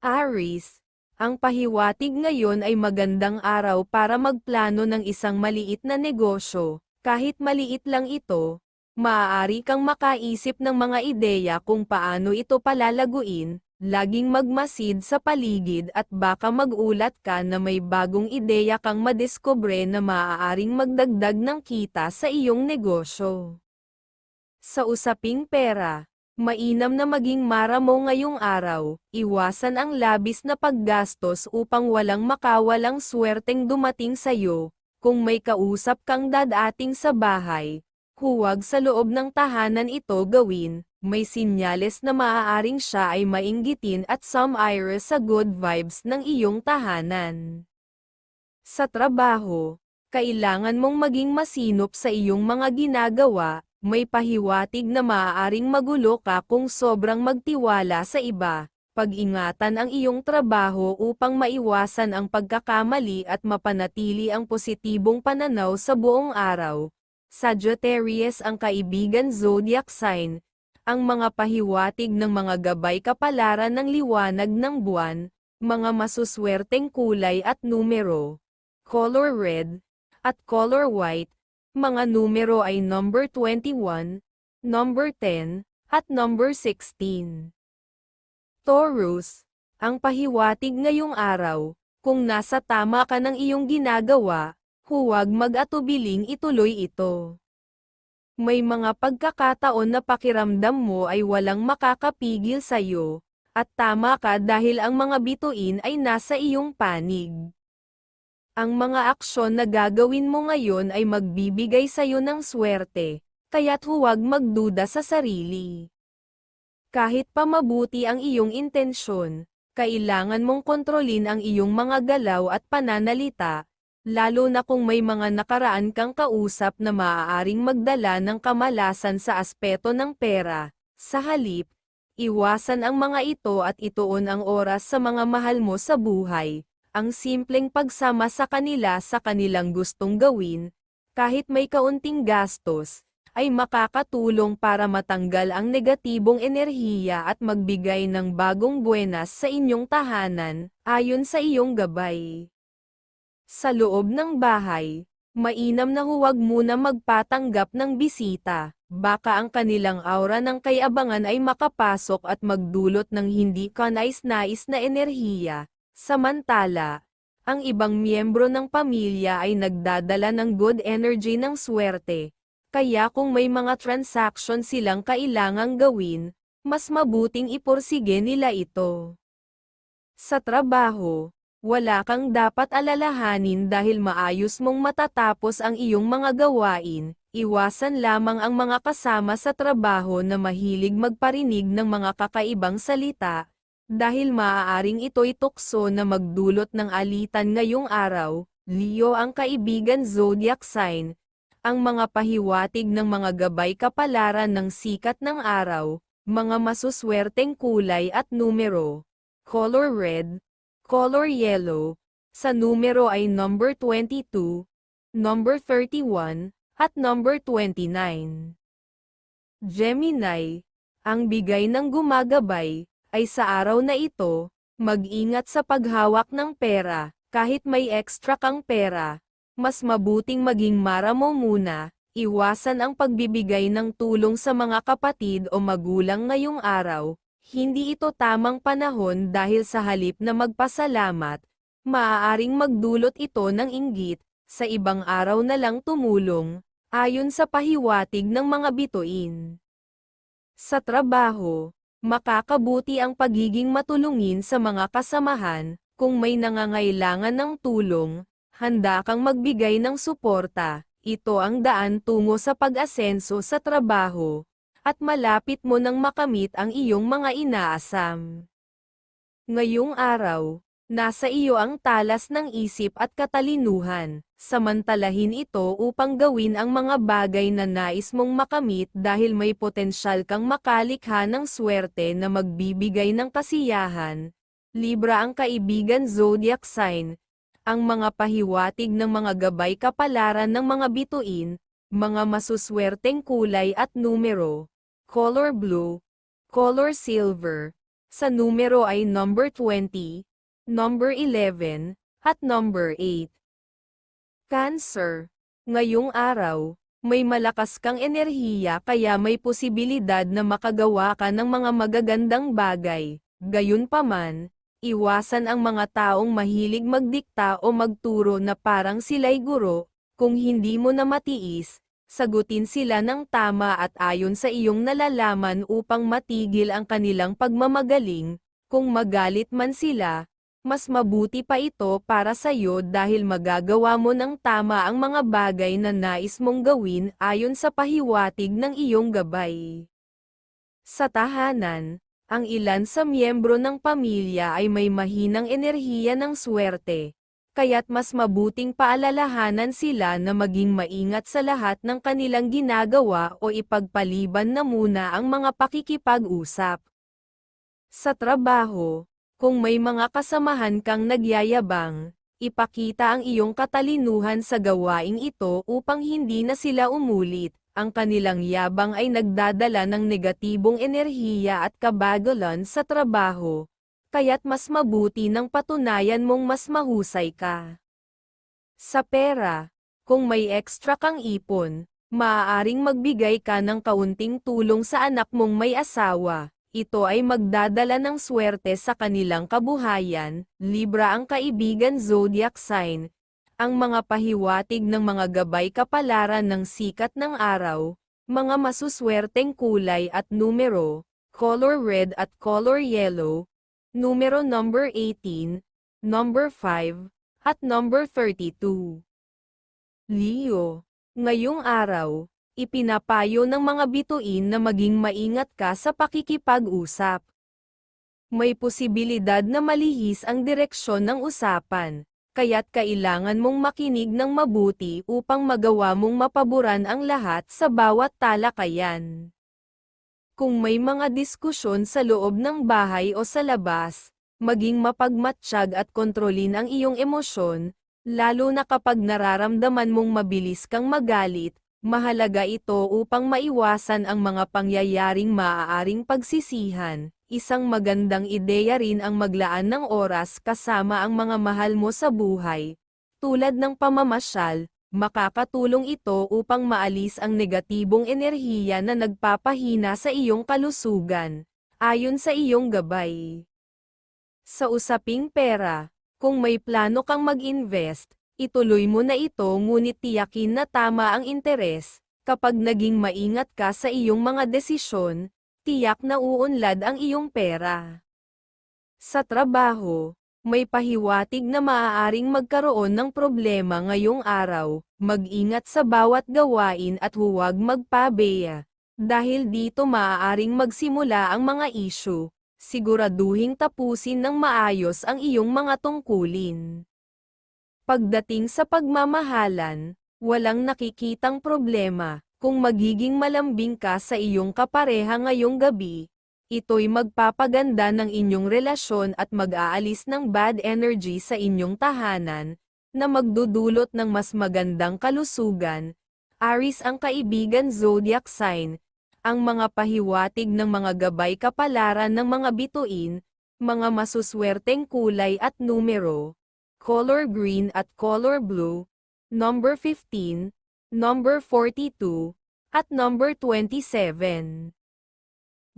Aris, ang pahiwatig ngayon ay magandang araw para magplano ng isang maliit na negosyo. Kahit maliit lang ito, maaari kang makaisip ng mga ideya kung paano ito palalaguin, laging magmasid sa paligid at baka magulat ka na may bagong ideya kang madiskubre na maaaring magdagdag ng kita sa iyong negosyo. Sa usaping pera, Mainam na maging maramo ngayong araw, iwasan ang labis na paggastos upang walang makawalang swerteng dumating sa'yo, kung may kausap kang dadating sa bahay, huwag sa loob ng tahanan ito gawin, may sinyales na maaaring siya ay mainggitin at some iris sa good vibes ng iyong tahanan. Sa trabaho, kailangan mong maging masinop sa iyong mga ginagawa, may pahiwatig na maaaring magulo ka kung sobrang magtiwala sa iba. Pag-ingatan ang iyong trabaho upang maiwasan ang pagkakamali at mapanatili ang positibong pananaw sa buong araw. Sagittarius ang kaibigan zodiac sign, ang mga pahiwatig ng mga gabay kapalaran ng liwanag ng buwan, mga masuswerteng kulay at numero, color red, at color white, mga numero ay number 21, number 10, at number 16. Taurus, ang pahiwatig ngayong araw, kung nasa tama ka ng iyong ginagawa, huwag mag-atubiling ituloy ito. May mga pagkakataon na pakiramdam mo ay walang makakapigil sa iyo, at tama ka dahil ang mga bituin ay nasa iyong panig. Ang mga aksyon na gagawin mo ngayon ay magbibigay sa iyo ng swerte, kaya't huwag magduda sa sarili. Kahit pa mabuti ang iyong intensyon, kailangan mong kontrolin ang iyong mga galaw at pananalita, lalo na kung may mga nakaraan kang kausap na maaaring magdala ng kamalasan sa aspeto ng pera. Sa halip, iwasan ang mga ito at ituon ang oras sa mga mahal mo sa buhay ang simpleng pagsama sa kanila sa kanilang gustong gawin, kahit may kaunting gastos, ay makakatulong para matanggal ang negatibong enerhiya at magbigay ng bagong buenas sa inyong tahanan, ayon sa iyong gabay. Sa loob ng bahay, mainam na huwag muna magpatanggap ng bisita, baka ang kanilang aura ng kayabangan ay makapasok at magdulot ng hindi kanais-nais na enerhiya, Samantala, ang ibang miyembro ng pamilya ay nagdadala ng good energy ng swerte, kaya kung may mga transaction silang kailangang gawin, mas mabuting iporsige nila ito. Sa trabaho, wala kang dapat alalahanin dahil maayos mong matatapos ang iyong mga gawain, iwasan lamang ang mga kasama sa trabaho na mahilig magparinig ng mga kakaibang salita, dahil maaaring ito'y tukso na magdulot ng alitan ngayong araw, Leo ang kaibigan zodiac sign, ang mga pahiwatig ng mga gabay kapalaran ng sikat ng araw, mga masuswerteng kulay at numero, color red, color yellow, sa numero ay number 22, number 31, at number 29. Gemini, ang bigay ng gumagabay, ay sa araw na ito, mag-ingat sa paghawak ng pera, kahit may extra kang pera, mas mabuting maging maramo muna, iwasan ang pagbibigay ng tulong sa mga kapatid o magulang ngayong araw, hindi ito tamang panahon dahil sa halip na magpasalamat, maaaring magdulot ito ng inggit, sa ibang araw na lang tumulong, ayon sa pahiwatig ng mga bituin. Sa trabaho, Makakabuti ang pagiging matulungin sa mga kasamahan, kung may nangangailangan ng tulong, handa kang magbigay ng suporta, ito ang daan tungo sa pag-asenso sa trabaho, at malapit mo nang makamit ang iyong mga inaasam. Ngayong araw, Nasa iyo ang talas ng isip at katalinuhan, samantalahin ito upang gawin ang mga bagay na nais mong makamit dahil may potensyal kang makalikha ng swerte na magbibigay ng kasiyahan. Libra ang kaibigan zodiac sign, ang mga pahiwatig ng mga gabay kapalaran ng mga bituin, mga masuswerteng kulay at numero, color blue, color silver, sa numero ay number 20, number 11, at number 8. Cancer. Ngayong araw, may malakas kang enerhiya kaya may posibilidad na makagawa ka ng mga magagandang bagay. Gayunpaman, iwasan ang mga taong mahilig magdikta o magturo na parang sila'y guro, kung hindi mo na matiis, sagutin sila ng tama at ayon sa iyong nalalaman upang matigil ang kanilang pagmamagaling, kung magalit man sila, mas mabuti pa ito para sa iyo dahil magagawa mo ng tama ang mga bagay na nais mong gawin ayon sa pahiwatig ng iyong gabay. Sa tahanan, ang ilan sa miyembro ng pamilya ay may mahinang enerhiya ng swerte, kaya't mas mabuting paalalahanan sila na maging maingat sa lahat ng kanilang ginagawa o ipagpaliban na muna ang mga pakikipag-usap. Sa trabaho, kung may mga kasamahan kang nagyayabang, ipakita ang iyong katalinuhan sa gawaing ito upang hindi na sila umulit. Ang kanilang yabang ay nagdadala ng negatibong enerhiya at kabagalan sa trabaho, kaya't mas mabuti nang patunayan mong mas mahusay ka. Sa pera, kung may extra kang ipon, maaaring magbigay ka ng kaunting tulong sa anak mong may asawa, ito ay magdadala ng swerte sa kanilang kabuhayan, Libra ang kaibigan zodiac sign, ang mga pahiwatig ng mga gabay kapalaran ng sikat ng araw, mga masuswerteng kulay at numero, color red at color yellow, numero number 18, number 5, at number 32. Leo, ngayong araw, ipinapayo ng mga bituin na maging maingat ka sa pakikipag-usap. May posibilidad na malihis ang direksyon ng usapan, kaya't kailangan mong makinig ng mabuti upang magawa mong mapaboran ang lahat sa bawat talakayan. Kung may mga diskusyon sa loob ng bahay o sa labas, maging mapagmatsyag at kontrolin ang iyong emosyon, lalo na kapag nararamdaman mong mabilis kang magalit, Mahalaga ito upang maiwasan ang mga pangyayaring maaaring pagsisihan. Isang magandang ideya rin ang maglaan ng oras kasama ang mga mahal mo sa buhay. Tulad ng pamamasyal, makakatulong ito upang maalis ang negatibong enerhiya na nagpapahina sa iyong kalusugan, ayon sa iyong gabay. Sa usaping pera, kung may plano kang mag-invest, ituloy mo na ito ngunit tiyakin na tama ang interes, kapag naging maingat ka sa iyong mga desisyon, tiyak na uunlad ang iyong pera. Sa trabaho, may pahiwatig na maaaring magkaroon ng problema ngayong araw, mag-ingat sa bawat gawain at huwag magpabeya. Dahil dito maaaring magsimula ang mga issue, siguraduhing tapusin ng maayos ang iyong mga tungkulin. Pagdating sa pagmamahalan, walang nakikitang problema, kung magiging malambing ka sa iyong kapareha ngayong gabi, ito'y magpapaganda ng inyong relasyon at mag-aalis ng bad energy sa inyong tahanan, na magdudulot ng mas magandang kalusugan. Aris ang kaibigan zodiac sign, ang mga pahiwatig ng mga gabay kapalaran ng mga bituin, mga masuswerteng kulay at numero color green at color blue, number 15, number 42, at number 27.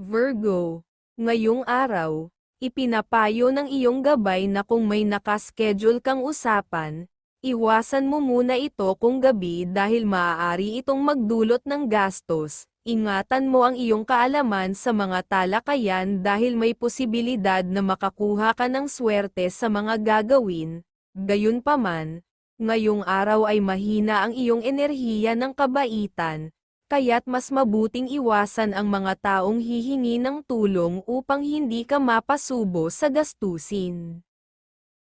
Virgo, ngayong araw, ipinapayo ng iyong gabay na kung may nakaschedule kang usapan, iwasan mo muna ito kung gabi dahil maaari itong magdulot ng gastos. Ingatan mo ang iyong kaalaman sa mga talakayan dahil may posibilidad na makakuha ka ng swerte sa mga gagawin, Gayunpaman, ngayong araw ay mahina ang iyong enerhiya ng kabaitan, kaya't mas mabuting iwasan ang mga taong hihingi ng tulong upang hindi ka mapasubo sa gastusin.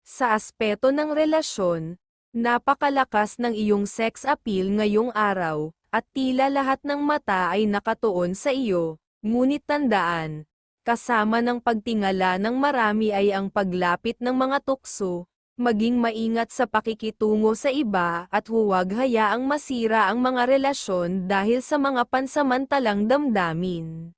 Sa aspeto ng relasyon, napakalakas ng iyong sex appeal ngayong araw, at tila lahat ng mata ay nakatuon sa iyo, ngunit tandaan, kasama ng pagtingala ng marami ay ang paglapit ng mga tukso, Maging maingat sa pakikitungo sa iba at huwag hayaang masira ang mga relasyon dahil sa mga pansamantalang damdamin.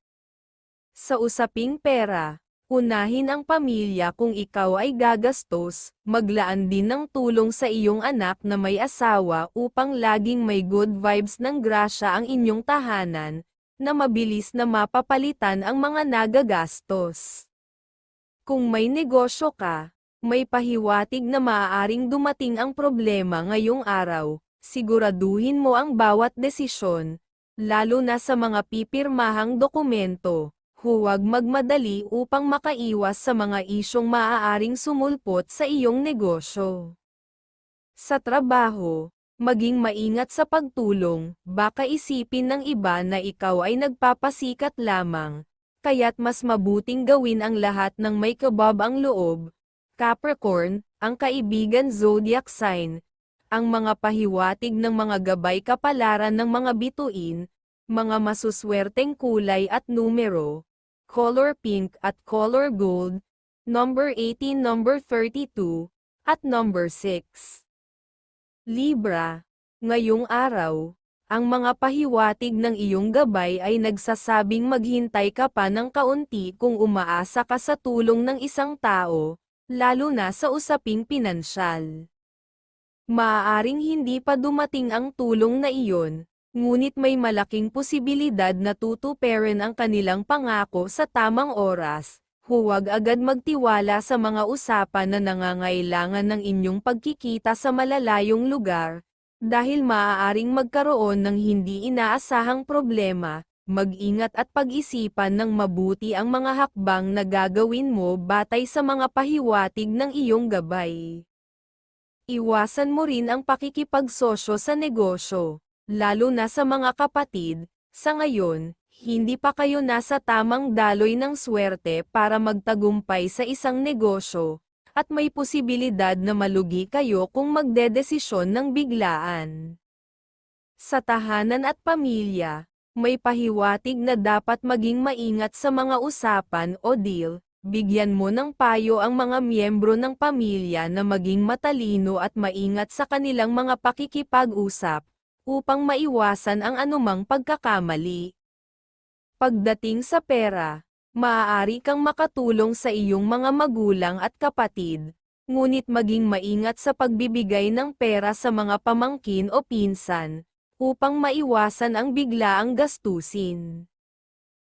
Sa usaping pera, unahin ang pamilya kung ikaw ay gagastos, maglaan din ng tulong sa iyong anak na may asawa upang laging may good vibes ng grasya ang inyong tahanan, na mabilis na mapapalitan ang mga nagagastos. Kung may negosyo ka, may pahiwatig na maaaring dumating ang problema ngayong araw, siguraduhin mo ang bawat desisyon, lalo na sa mga pipirmahang dokumento, huwag magmadali upang makaiwas sa mga isyong maaaring sumulpot sa iyong negosyo. Sa trabaho, maging maingat sa pagtulong, baka isipin ng iba na ikaw ay nagpapasikat lamang, kaya't mas mabuting gawin ang lahat ng may kabab ang loob, Capricorn, ang kaibigan zodiac sign, ang mga pahiwatig ng mga gabay kapalaran ng mga bituin, mga masuswerteng kulay at numero, color pink at color gold, number 18, number 32, at number 6. Libra, ngayong araw, ang mga pahiwatig ng iyong gabay ay nagsasabing maghintay ka pa ng kaunti kung umaasa ka sa tulong ng isang tao, lalo na sa usaping pinansyal. Maaaring hindi pa dumating ang tulong na iyon, ngunit may malaking posibilidad na tutuperin ang kanilang pangako sa tamang oras. Huwag agad magtiwala sa mga usapan na nangangailangan ng inyong pagkikita sa malalayong lugar, dahil maaaring magkaroon ng hindi inaasahang problema, mag-ingat at pag-isipan ng mabuti ang mga hakbang na gagawin mo batay sa mga pahiwatig ng iyong gabay. Iwasan mo rin ang pakikipagsosyo sa negosyo, lalo na sa mga kapatid, sa ngayon, hindi pa kayo nasa tamang daloy ng swerte para magtagumpay sa isang negosyo, at may posibilidad na malugi kayo kung magdedesisyon ng biglaan. Sa tahanan at pamilya, may pahiwatig na dapat maging maingat sa mga usapan o deal, bigyan mo ng payo ang mga miyembro ng pamilya na maging matalino at maingat sa kanilang mga pakikipag-usap, upang maiwasan ang anumang pagkakamali. Pagdating sa pera, maaari kang makatulong sa iyong mga magulang at kapatid, ngunit maging maingat sa pagbibigay ng pera sa mga pamangkin o pinsan, upang maiwasan ang biglaang gastusin.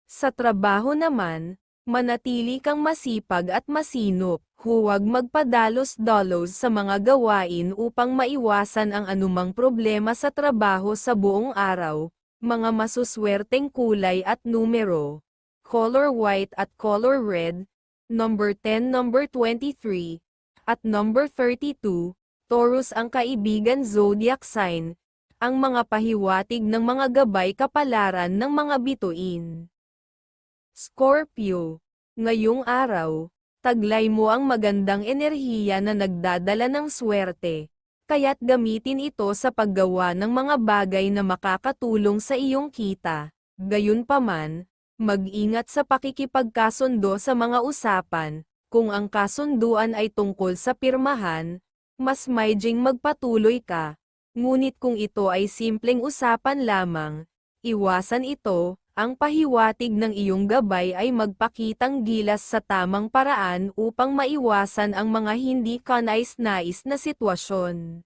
Sa trabaho naman, manatili kang masipag at masinop, huwag magpadalos-dalos sa mga gawain upang maiwasan ang anumang problema sa trabaho sa buong araw, mga masuswerteng kulay at numero, color white at color red, number 10, number 23, at number 32, Taurus ang kaibigan zodiac sign, ang mga pahiwatig ng mga gabay kapalaran ng mga bituin. Scorpio, ngayong araw, taglay mo ang magandang enerhiya na nagdadala ng swerte, kaya't gamitin ito sa paggawa ng mga bagay na makakatulong sa iyong kita. Gayunpaman, mag-ingat sa pakikipagkasundo sa mga usapan, kung ang kasunduan ay tungkol sa pirmahan, mas maijing magpatuloy ka, Ngunit kung ito ay simpleng usapan lamang, iwasan ito, ang pahiwatig ng iyong gabay ay magpakitang gilas sa tamang paraan upang maiwasan ang mga hindi kanais-nais na sitwasyon.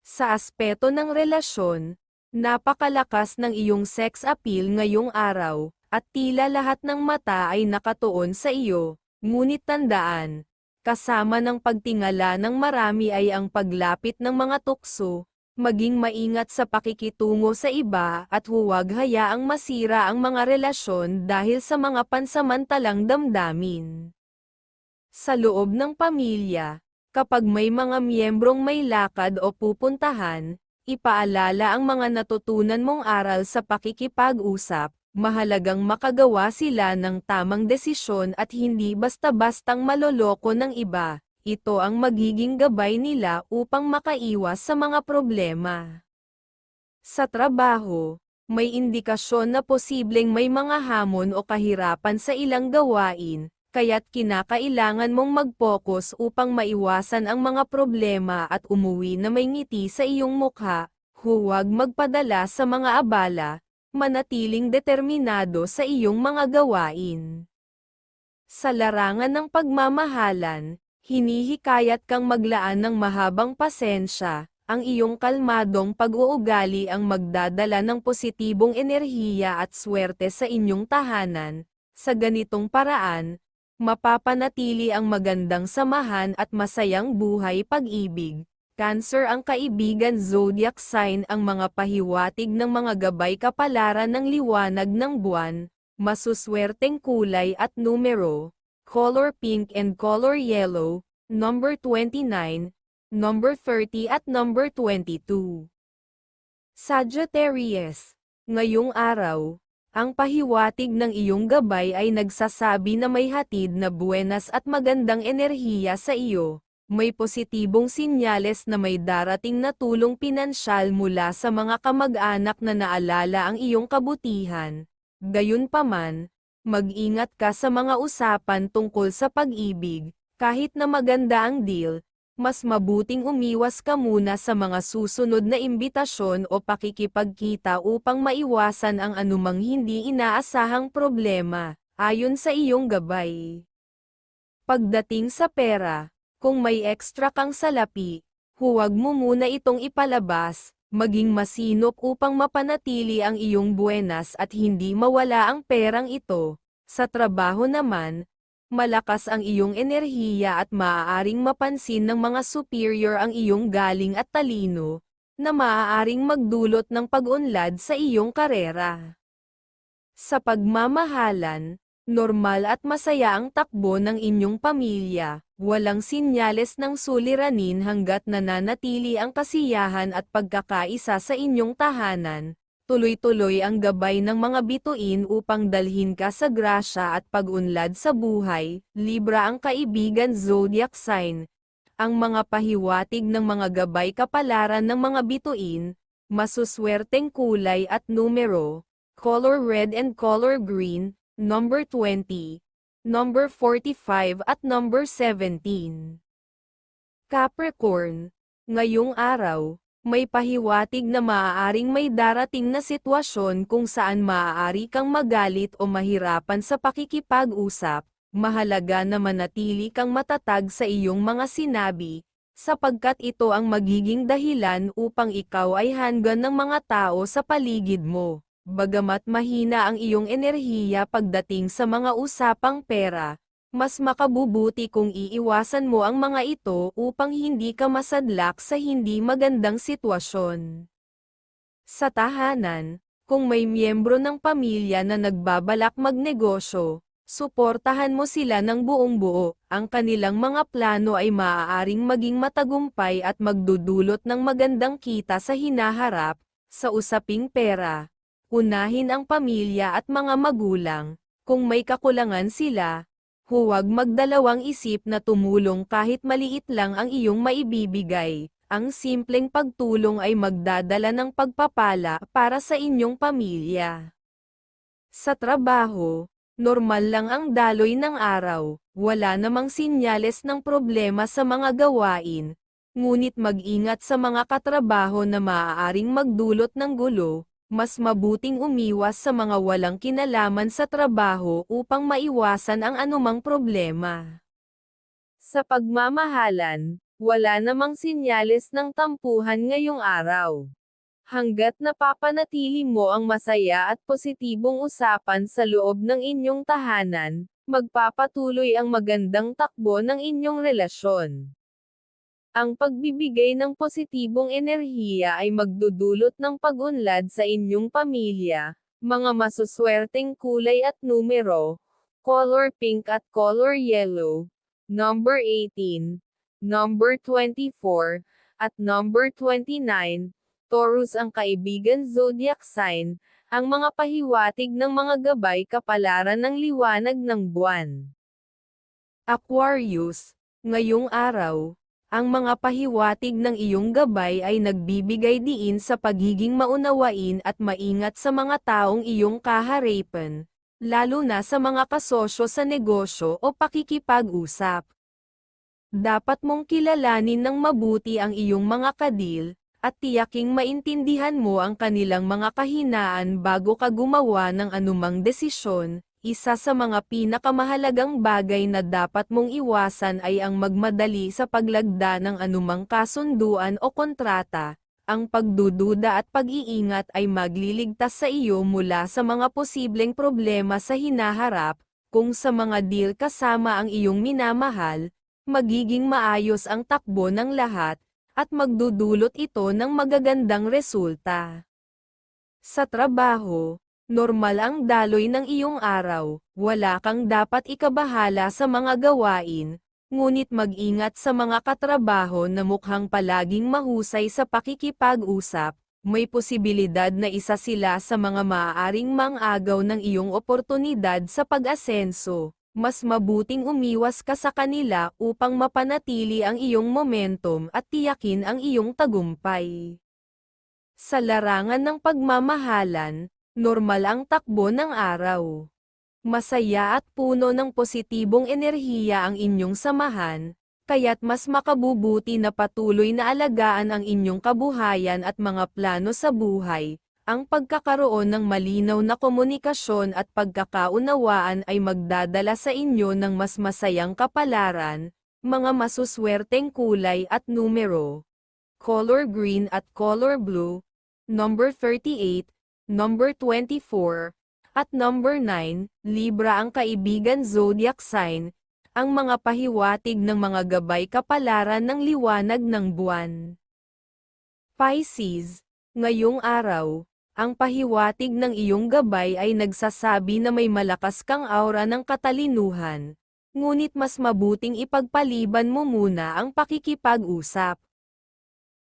Sa aspeto ng relasyon, napakalakas ng iyong sex appeal ngayong araw, at tila lahat ng mata ay nakatuon sa iyo, ngunit tandaan, Kasama ng pagtingala ng marami ay ang paglapit ng mga tukso, maging maingat sa pakikitungo sa iba at huwag hayaang masira ang mga relasyon dahil sa mga pansamantalang damdamin. Sa loob ng pamilya, kapag may mga miyembrong may lakad o pupuntahan, ipaalala ang mga natutunan mong aral sa pakikipag-usap, mahalagang makagawa sila ng tamang desisyon at hindi basta-bastang maloloko ng iba. Ito ang magiging gabay nila upang makaiwas sa mga problema. Sa trabaho, may indikasyon na posibleng may mga hamon o kahirapan sa ilang gawain, kaya't kinakailangan mong mag-focus upang maiwasan ang mga problema at umuwi na may ngiti sa iyong mukha, huwag magpadala sa mga abala, manatiling determinado sa iyong mga gawain. Sa larangan ng pagmamahalan, hinihikayat kang maglaan ng mahabang pasensya, ang iyong kalmadong pag-uugali ang magdadala ng positibong enerhiya at swerte sa inyong tahanan, sa ganitong paraan, mapapanatili ang magandang samahan at masayang buhay pag-ibig. Cancer ang kaibigan zodiac sign ang mga pahiwatig ng mga gabay kapalaran ng liwanag ng buwan, masuswerteng kulay at numero, color pink and color yellow, number 29, number 30 at number 22. Sagittarius, ngayong araw, ang pahiwatig ng iyong gabay ay nagsasabi na may hatid na buenas at magandang enerhiya sa iyo. May positibong sinyales na may darating na tulong pinansyal mula sa mga kamag-anak na naalala ang iyong kabutihan. Gayunpaman, mag-ingat ka sa mga usapan tungkol sa pag-ibig, kahit na maganda ang deal, mas mabuting umiwas ka muna sa mga susunod na imbitasyon o pakikipagkita upang maiwasan ang anumang hindi inaasahang problema, ayon sa iyong gabay. Pagdating sa pera, kung may ekstra kang salapi, huwag mo muna itong ipalabas, maging masinop upang mapanatili ang iyong buenas at hindi mawala ang perang ito. Sa trabaho naman, malakas ang iyong enerhiya at maaaring mapansin ng mga superior ang iyong galing at talino, na maaaring magdulot ng pag-unlad sa iyong karera. Sa pagmamahalan, normal at masaya ang takbo ng inyong pamilya, walang sinyales ng suliranin hanggat nananatili ang kasiyahan at pagkakaisa sa inyong tahanan, tuloy-tuloy ang gabay ng mga bituin upang dalhin ka sa grasya at pag-unlad sa buhay, Libra ang kaibigan zodiac sign. Ang mga pahiwatig ng mga gabay kapalaran ng mga bituin, masuswerteng kulay at numero, color red and color green, number 20, number 45 at number 17. Capricorn, ngayong araw, may pahiwatig na maaaring may darating na sitwasyon kung saan maaari kang magalit o mahirapan sa pakikipag-usap, mahalaga na manatili kang matatag sa iyong mga sinabi, sapagkat ito ang magiging dahilan upang ikaw ay hanggan ng mga tao sa paligid mo. Bagamat mahina ang iyong enerhiya pagdating sa mga usapang pera, mas makabubuti kung iiwasan mo ang mga ito upang hindi ka masadlak sa hindi magandang sitwasyon. Sa tahanan, kung may miyembro ng pamilya na nagbabalak magnegosyo, suportahan mo sila ng buong buo, ang kanilang mga plano ay maaaring maging matagumpay at magdudulot ng magandang kita sa hinaharap, sa usaping pera unahin ang pamilya at mga magulang, kung may kakulangan sila, huwag magdalawang isip na tumulong kahit maliit lang ang iyong maibibigay. Ang simpleng pagtulong ay magdadala ng pagpapala para sa inyong pamilya. Sa trabaho, normal lang ang daloy ng araw, wala namang sinyales ng problema sa mga gawain, ngunit mag-ingat sa mga katrabaho na maaaring magdulot ng gulo, mas mabuting umiwas sa mga walang kinalaman sa trabaho upang maiwasan ang anumang problema. Sa pagmamahalan, wala namang sinyales ng tampuhan ngayong araw. Hanggat napapanatili mo ang masaya at positibong usapan sa loob ng inyong tahanan, magpapatuloy ang magandang takbo ng inyong relasyon. Ang pagbibigay ng positibong enerhiya ay magdudulot ng pag-unlad sa inyong pamilya, mga masuswerteng kulay at numero, color pink at color yellow, number 18, number 24, at number 29, Taurus ang kaibigan zodiac sign, ang mga pahiwatig ng mga gabay kapalaran ng liwanag ng buwan. Aquarius, ngayong araw, ang mga pahiwatig ng iyong gabay ay nagbibigay diin sa pagiging maunawain at maingat sa mga taong iyong kaharipan. lalo na sa mga kasosyo sa negosyo o pakikipag-usap. Dapat mong kilalanin ng mabuti ang iyong mga kadil, at tiyaking maintindihan mo ang kanilang mga kahinaan bago ka gumawa ng anumang desisyon. Isa sa mga pinakamahalagang bagay na dapat mong iwasan ay ang magmadali sa paglagda ng anumang kasunduan o kontrata. Ang pagdududa at pag-iingat ay magliligtas sa iyo mula sa mga posibleng problema sa hinaharap, kung sa mga deal kasama ang iyong minamahal, magiging maayos ang takbo ng lahat, at magdudulot ito ng magagandang resulta. Sa trabaho, normal ang daloy ng iyong araw, wala kang dapat ikabahala sa mga gawain, ngunit mag-ingat sa mga katrabaho na mukhang palaging mahusay sa pakikipag-usap, may posibilidad na isa sila sa mga maaaring mang-agaw ng iyong oportunidad sa pag-asenso. Mas mabuting umiwas ka sa kanila upang mapanatili ang iyong momentum at tiyakin ang iyong tagumpay. Sa larangan ng pagmamahalan, normal ang takbo ng araw. Masaya at puno ng positibong enerhiya ang inyong samahan, kaya't mas makabubuti na patuloy na alagaan ang inyong kabuhayan at mga plano sa buhay. Ang pagkakaroon ng malinaw na komunikasyon at pagkakaunawaan ay magdadala sa inyo ng mas masayang kapalaran, mga masuswerteng kulay at numero. Color green at color blue, number 38, number 24, at number 9, Libra ang kaibigan zodiac sign, ang mga pahiwatig ng mga gabay kapalaran ng liwanag ng buwan. Pisces, ngayong araw, ang pahiwatig ng iyong gabay ay nagsasabi na may malakas kang aura ng katalinuhan, ngunit mas mabuting ipagpaliban mo muna ang pakikipag-usap.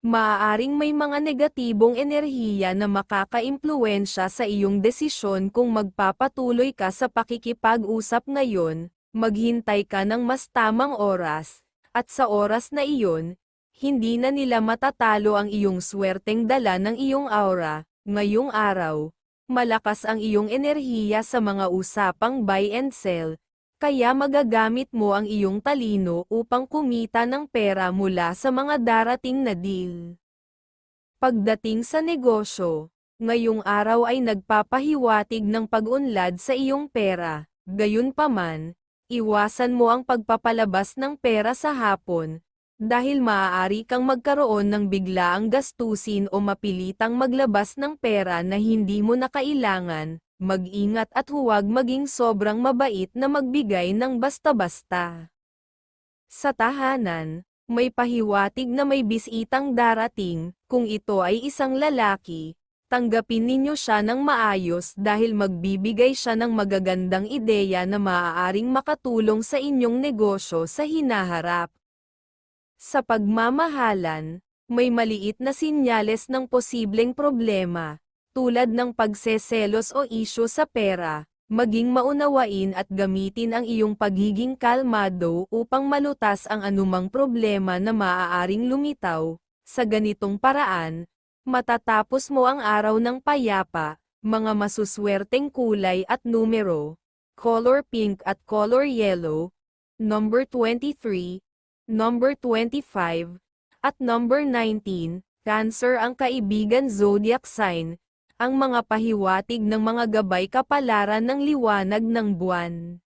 Maaaring may mga negatibong enerhiya na makakaimpluwensya sa iyong desisyon kung magpapatuloy ka sa pakikipag-usap ngayon, maghintay ka ng mas tamang oras, at sa oras na iyon, hindi na nila matatalo ang iyong swerteng dala ng iyong aura, ngayong araw, malakas ang iyong enerhiya sa mga usapang buy and sell, kaya magagamit mo ang iyong talino upang kumita ng pera mula sa mga darating na deal. Pagdating sa negosyo, ngayong araw ay nagpapahiwatig ng pag-unlad sa iyong pera, gayunpaman, iwasan mo ang pagpapalabas ng pera sa hapon, dahil maaari kang magkaroon ng biglaang gastusin o mapilitang maglabas ng pera na hindi mo na kailangan, mag-ingat at huwag maging sobrang mabait na magbigay ng basta-basta. Sa tahanan, may pahiwatig na may bisitang darating, kung ito ay isang lalaki, tanggapin ninyo siya ng maayos dahil magbibigay siya ng magagandang ideya na maaaring makatulong sa inyong negosyo sa hinaharap. Sa pagmamahalan, may maliit na sinyales ng posibleng problema, tulad ng pagseselos o isyo sa pera, maging maunawain at gamitin ang iyong pagiging kalmado upang malutas ang anumang problema na maaaring lumitaw. Sa ganitong paraan, matatapos mo ang araw ng payapa, mga masuswerteng kulay at numero, color pink at color yellow, number 23, number 25, at number 19, Cancer ang kaibigan zodiac sign, ang mga pahiwatig ng mga gabay kapalaran ng liwanag ng buwan.